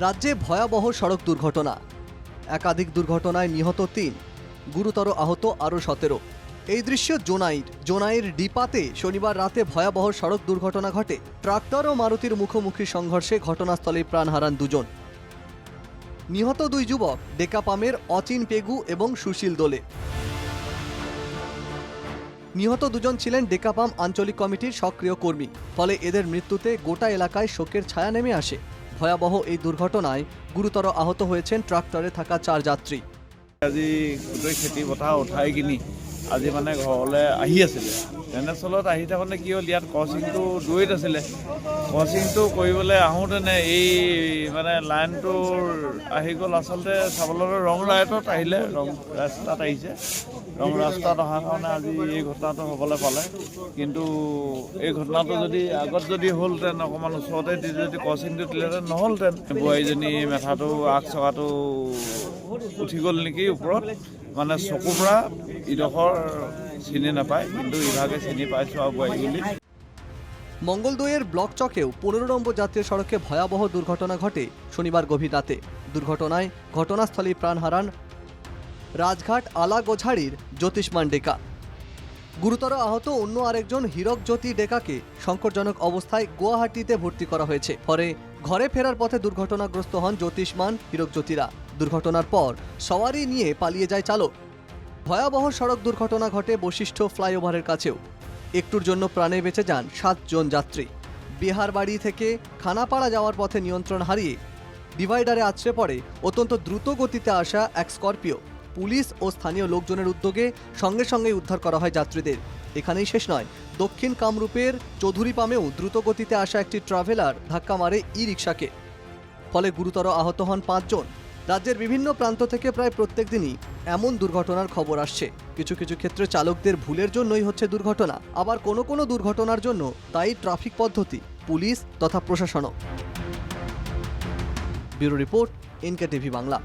রাজ্যে ভয়াবহ সড়ক দুর্ঘটনা। একাধিক দুর্ঘটনায় নিহত তিন, গুরুতর আহত আরও সতেরো। এই দৃশ্য জোনাইর। জোনাইর ডিপাতে শনিবার রাতে ভয়াবহ সড়ক দুর্ঘটনা ঘটে। ট্রাক্টর ও মারুতির মুখোমুখি সংঘর্ষে ঘটনাস্থলে প্রাণ হারান দুজন। নিহত দুই যুবক, ডেকাপামের অচিন পেগু এবং সুশীল দোলে। নিহত দুজন ছিলেন ডেকাপাম আঞ্চলিক কমিটির সক্রিয় কর্মী। ফলে এদের মৃত্যুতে গোটা এলাকায় শোকের ছায়া নেমে আসে। ভয়াবহ এই দুর্ঘটনায় গুরুতর আহত হয়েছেন ট্রাক্টরে থাকা চার যাত্রী। আজি গোটেই খেতি পথাৰ উঠাই কিনি আজি মানে ঘৰলৈ আহি আছিলে। তেনেস্থলত আহি থাকোঁতে কি হ'ল, ইয়াত ক্ৰচিংটো দূৰৈত আছিলে। ক্ৰচিংটো কৰিবলৈ আহোঁতেনে এই মানে লাইনটোৰ আহি গ'ল। আচলতে চাবলৈ ৰং লাইটত আহিলে, ৰং ৰাস্তাত আহিছে। ৰং ৰাস্তাত অহাৰ কাৰণে আজি এই ঘটনাটো হ'বলৈ পালে। কিন্তু এই ঘটনাটো যদি আগত যদি হ'লহেঁতেন, অকণমান ওচৰতে যদি ক্ৰচিংটো দিলেহেঁতেন, নহ'লহেঁতেন। বোৱাৰীজনী মেথাটো আগ চকাটো উঠি গ'ল নেকি ওপৰত? মানে চকুৰ পৰা চিনি নাপায়, কিন্তু ইভাগে চিনি পাইছোঁ আৰু বোৱাৰী ব্লক চকেও পনেরো নম্বর জাতীয় সড়কে ভয়াবহ দুর্ঘটনা ঘটে শনিবার গভীর রাতে। দুর্ঘটনায় ঘটনাস্থলেই প্রাণ হারান রাজঘাট আলাগোঝাড়ির জ্যোতিষ্মান ডেকা গুরুতর আহত অন্য আরেকজন হীরক জ্যোতি ডেকাকে সংকটজনক অবস্থায় গুয়াহাটিতে ভর্তি করা হয়েছে। পরে ঘরে ফেরার পথে দুর্ঘটনাগ্রস্ত হন জ্যোতিষ্মান হীরক জ্যোতিরা। দুর্ঘটনার পর সওয়ারি নিয়ে পালিয়ে যায় চালক। ভয়াবহ সড়ক দুর্ঘটনা ঘটে বশিষ্ঠ ফ্লাইওভারের কাছেও। একটুর জন্য প্রাণে বেঁচে যান সাতজন যাত্রী। বিহার বাড়ি থেকে খানাপাড়া যাওয়ার পথে নিয়ন্ত্রণ হারিয়ে ডিভাইডারে আছড়ে পড়ে অত্যন্ত দ্রুত গতিতে আসা এক স্করপিও। পুলিশ ও স্থানীয় লোকজনের উদ্যোগে সঙ্গে সঙ্গে উদ্ধার করা হয় যাত্রীদের। এখানেই শেষ নয়, দক্ষিণ কামরূপের চৌধুরী পামেও দ্রুত গতিতে আসা একটি ট্রাভেলার ধাক্কা মারে ই রিক্সাকে ফলে গুরুতর আহত হন পাঁচজন। রাজ্যের বিভিন্ন প্রান্ত থেকে প্রায় প্রত্যেক দিনই এমন দুর্ঘটনার খবর আসছে। কিছু কিছু ক্ষেত্রে চালকদের ভুলের জন্যই হচ্ছে দুর্ঘটনা। আবার কোনো কোনো দুর্ঘটনার জন্য তাই ট্রাফিক পদ্ধতি, পুলিশ তথা প্রশাসনও। Bureau report NK TV Bangla.